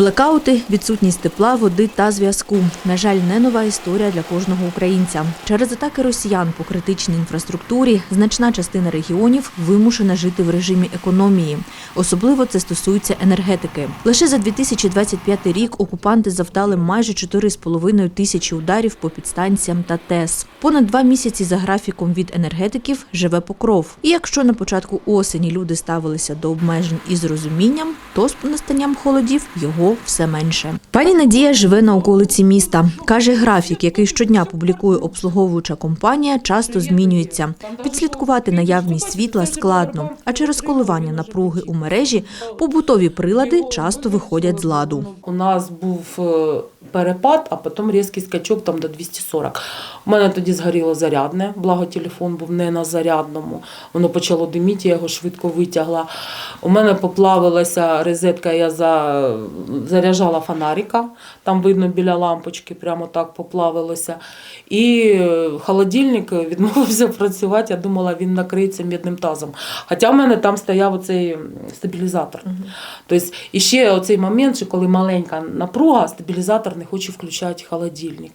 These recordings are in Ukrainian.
Блекаути, відсутність тепла, води та зв'язку. На жаль, не нова історія для кожного українця. Через атаки росіян по критичній інфраструктурі значна частина регіонів вимушена жити в режимі економії. Особливо це стосується енергетики. Лише за 2025 рік окупанти завдали майже 4,5 тисячі ударів по підстанціям та ТЕС. Понад два місяці за графіком від енергетиків живе покров. І якщо на початку осені люди ставилися до обмежень із розумінням, то з настанням холодів його все менше. Пані Надія живе на околиці міста. Каже, графік, який щодня публікує обслуговуюча компанія, часто змінюється. Відслідкувати наявність світла складно, а через коливання напруги у мережі побутові прилади часто виходять з ладу. У нас був е, перепад, а потім різкий скачок там до 240. У мене тоді згоріло зарядне, благо телефон був не на зарядному. Воно почало диміти, я його швидко витягла. У мене поплавилася розетка, я за... заряджала фонарика, там видно біля лампочки, прямо так поплавилося. І е, холодильник відмовився працювати, я думала, він накриється мідним тазом. Хоча в мене там стояв оцей стабілізатор. Тобто, і ще оцей момент, що коли маленька напруга, стабілізатор не хоче включати холодильник.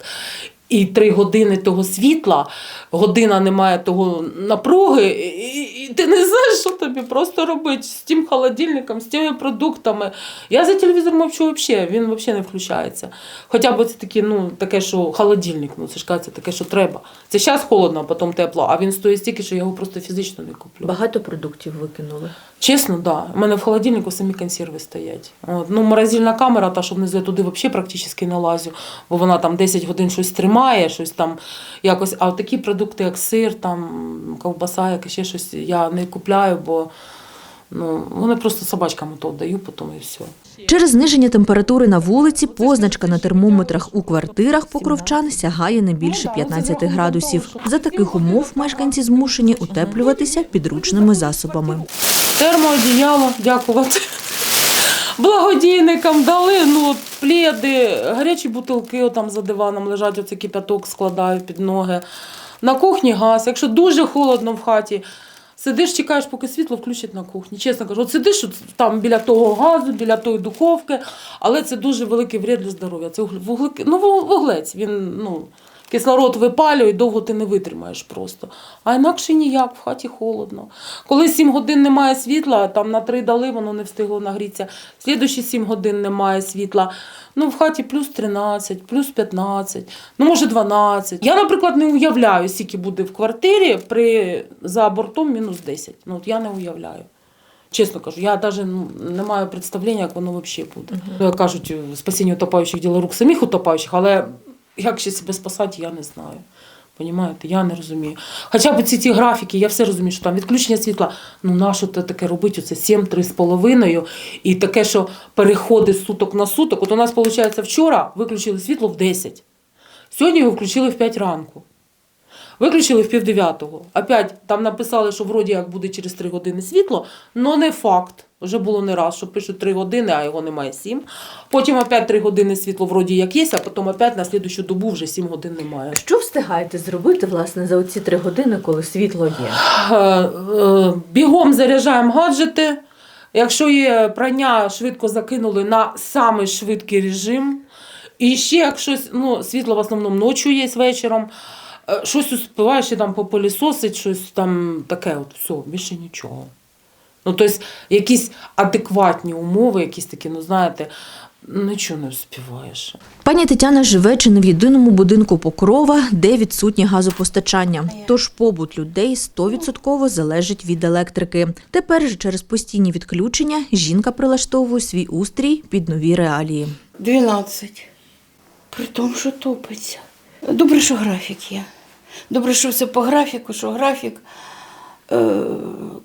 І три години того світла, година немає того напруги, і, і, ти не знаєш, що тобі просто робити з тим холодильником, з тими продуктами. Я за телевізор мовчу взагалі, він взагалі не включається. Хоча б це таке, ну, таке, що холодильник, ну це ж кажеться, таке, що треба. Це зараз холодно, а потім тепло, а він стоїть стільки, що я його просто фізично не куплю. Багато продуктів викинули. Чесно, да. У мене в холодильнику самі консерви стоять. От. Ну, морозильна камера, та що внизу я туди взагалі практично не лазю, бо вона там 10 годин щось тримає, щось там якось. А такі продукти, як сир, там, ковбаса, як ще щось, я не купляю, бо ну, вони просто собачкам то даю, потім і все. Через зниження температури на вулиці позначка на термометрах у квартирах покровчан сягає не більше 15 градусів. За таких умов мешканці змушені утеплюватися підручними засобами. Термоодіяло, дякувати. Благодійникам дали, ну, пледи, гарячі бутилки там за диваном лежать, оце кипяток складаю під ноги. На кухні газ. Якщо дуже холодно в хаті, сидиш, чекаєш, поки світло включать на кухні. Чесно кажу, от сидиш от там біля того газу, біля тої духовки, але це дуже великий вред для здоров'я. Це вугле- ну, ву- вуглець, він, ну, Кислород випалює, довго ти не витримаєш просто. А інакше ніяк, в хаті холодно. Коли 7 годин немає світла, там на 3 дали, воно не встигло нагрітися. Слідуючі 7 годин немає світла. Ну, в хаті плюс 13, плюс 15, ну може 12. Я, наприклад, не уявляю, скільки буде в квартирі при за бортом мінус 10. Ну, от я не уявляю. Чесно кажу, я навіть ну, не маю представлення, як воно взагалі буде. Кажуть, спасіння утопаючих діло рук самих утопаючих, але як ще себе спасати, я не знаю. Понімаєте, я не розумію. Хоча б ці ті графіки, я все розумію, що там відключення світла, ну нащо це таке робити? Оце 7 3,5 і таке, що переходи з суток на суток. От у нас, виходить, вчора виключили світло в 10. Сьогодні його включили в 5 ранку. Виключили в пів дев'ятого. Опять там написали, що вроді як буде через 3 години світло, але не факт. Вже було не раз, що пишуть 3 години, а його немає 7. Потім опять 3 години світло вроді як є, а потім опять на слідущу добу вже 7 годин немає. Що встигаєте зробити власне за оці три години, коли світло є? Е, е, Бігом заряджаємо гаджети. Якщо є прання, швидко закинули на самий швидкий режим. І ще як щось, ну, світло в основному ночі є вечором. Е, Щось успіваєш ще там попилісосить, щось там таке, от все, більше нічого. Ну, тобто, якісь адекватні умови, якісь такі, ну знаєте, нічого не вспіваєш. Пані Тетяна живе чи не в єдиному будинку Покрова, де відсутнє газопостачання. Тож побут людей 100% залежить від електрики. Тепер же через постійні відключення жінка прилаштовує свій устрій під нові реалії. 12. При тому, що топиться. Добре, що графік є. Добре, що все по графіку, що графік. Е,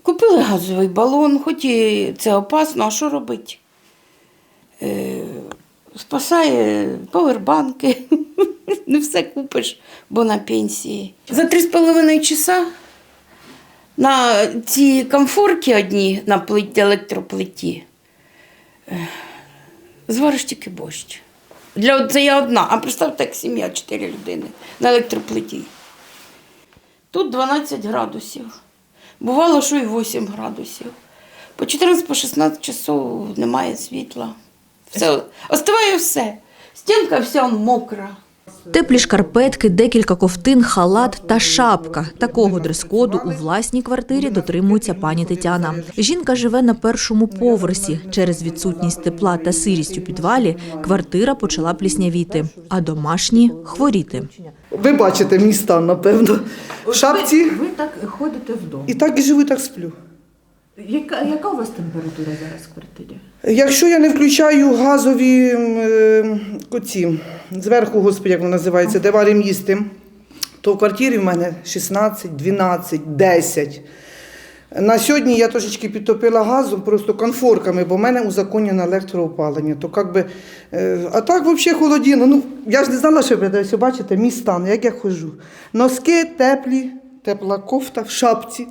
купили газовий балон, хоч і це опасно, а що робити? Е, спасає повербанки. Не все купиш, бо на пенсії. За 3,5 часа на ці комфорки одні на плиті, електроплиті. е, Звариш тільки борщ. Для це я одна, а представте, так сім'я, чотири людини на електроплиті. Тут 12 градусів. Бувало, що і 8 градусів. По 14-16 часов немає світла. Все, Оставає все. Стінка вся мокра. Теплі шкарпетки, декілька ковтин, халат та шапка. Такого дрес-коду у власній квартирі дотримується пані Тетяна. Жінка живе на першому поверсі. Через відсутність тепла та сирість у підвалі квартира почала пліснявіти, а домашні хворіти. Ви бачите мій стан, напевно. В шапці. Ви так ходите вдома. І так і живу, і так сплю. Яка, яка у вас температура зараз в квартирі? Якщо я не включаю газові е, коці, зверху, господи, як воно називається, де варимо їсти, то в квартирі в мене 16, 12, 10. На сьогодні я трошечки підтопила газом, просто конфорками, бо в мене узаконено електроопалення. То как би, е, а так взагалі холодно. Ну, я ж не знала, що буде. Ось бачите, мій стан, як я ходжу. Носки теплі, тепла кофта в шапці.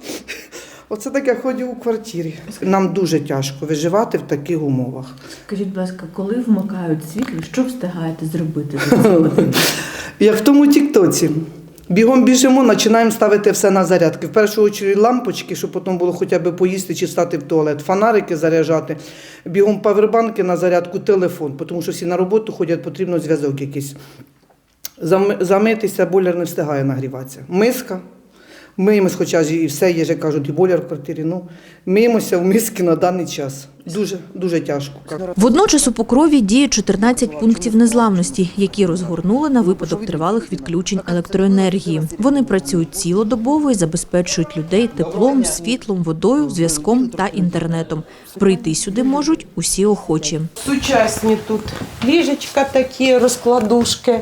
Оце так я ходжу у квартирі. Нам дуже тяжко виживати в таких умовах. Скажіть, будь ласка, коли вмикають світло, що встигаєте зробити? Як в тому тіктоці. Бігом біжимо, починаємо ставити все на зарядки. В першу чергу лампочки, щоб потім було хоча б поїсти чи стати в туалет, фонарики заряджати, бігом павербанки на зарядку, телефон, тому що всі на роботу ходять, потрібно зв'язок якийсь. Замитися, бойлер не встигає нагріватися. Миска. Миємось, хоча ж і все є, як кажуть, і бойлер в квартирі. Ну, миємося в миски на даний час. Дуже, дуже тяжко. Водночас у Покрові діє 14 пунктів незламності, які розгорнули на випадок тривалих відключень електроенергії. Вони працюють цілодобово і забезпечують людей теплом, світлом, водою, зв'язком та інтернетом. Прийти сюди можуть усі охочі. Сучасні тут ліжечка такі, розкладушки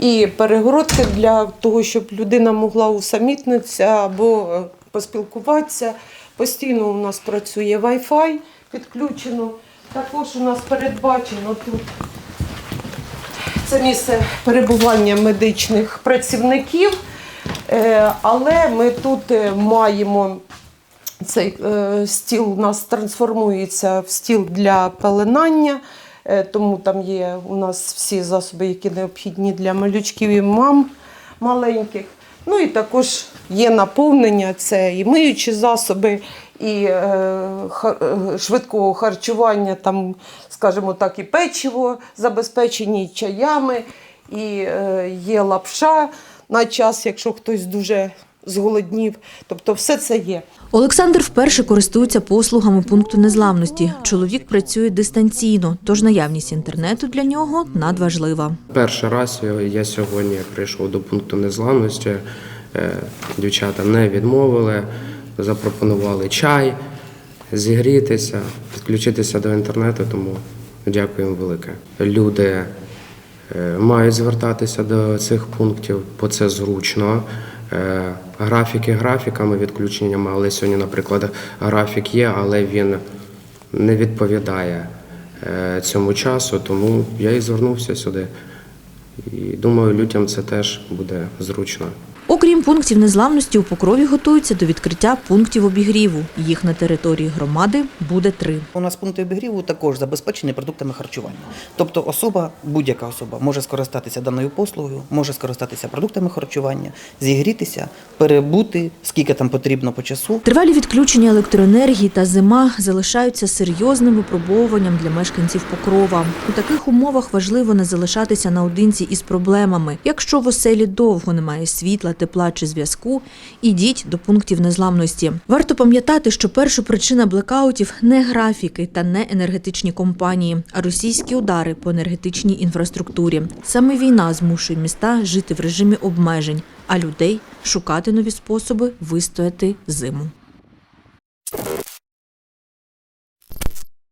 і перегородки для того, щоб людина могла усамітнитися або е, поспілкуватися. Постійно у нас працює Wi-Fi підключено. Також у нас передбачено тут це місце перебування медичних працівників, Е, але ми тут е, маємо цей стіл у нас трансформується в стіл для пеленання, тому там є у нас всі засоби, які необхідні для малючків і мам маленьких. Ну і також є наповнення, це і миючі засоби, і е, е, швидкого харчування, там, скажімо так, і печиво забезпечені і чаями, і е, є лапша на час, якщо хтось дуже зголоднів. Тобто все це є. Олександр вперше користується послугами пункту незламності. Чоловік працює дистанційно, тож наявність інтернету для нього надважлива. Перший раз я- сьогодні прийшов до пункту незламності. Е, Дівчата не відмовили, запропонували чай, зігрітися, підключитися до інтернету, тому дякуємо велике. Люди е, мають звертатися до цих пунктів, бо це зручно. Е, Графіки графіками, відключеннями, але сьогодні, наприклад, графік є, але він не відповідає е, цьому часу, тому я і звернувся сюди. І думаю, людям це теж буде зручно. Окрім пунктів незламності, у Покрові готуються до відкриття пунктів обігріву. Їх на території громади буде три. У нас пункти обігріву також забезпечені продуктами харчування. Тобто особа, будь-яка особа може скористатися даною послугою, може скористатися продуктами харчування, зігрітися, перебути, скільки там потрібно по часу. Тривалі відключення електроенергії та зима залишаються серйозним випробовуванням для мешканців Покрова. У таких умовах важливо не залишатися наодинці із проблемами. Якщо в оселі довго немає світла, тепла чи зв'язку, ідіть до пунктів незламності. Варто пам'ятати, що перша причина блекаутів не графіки та не енергетичні компанії, а російські удари по енергетичній інфраструктурі. Саме війна змушує міста жити в режимі обмежень, а людей шукати нові способи вистояти зиму.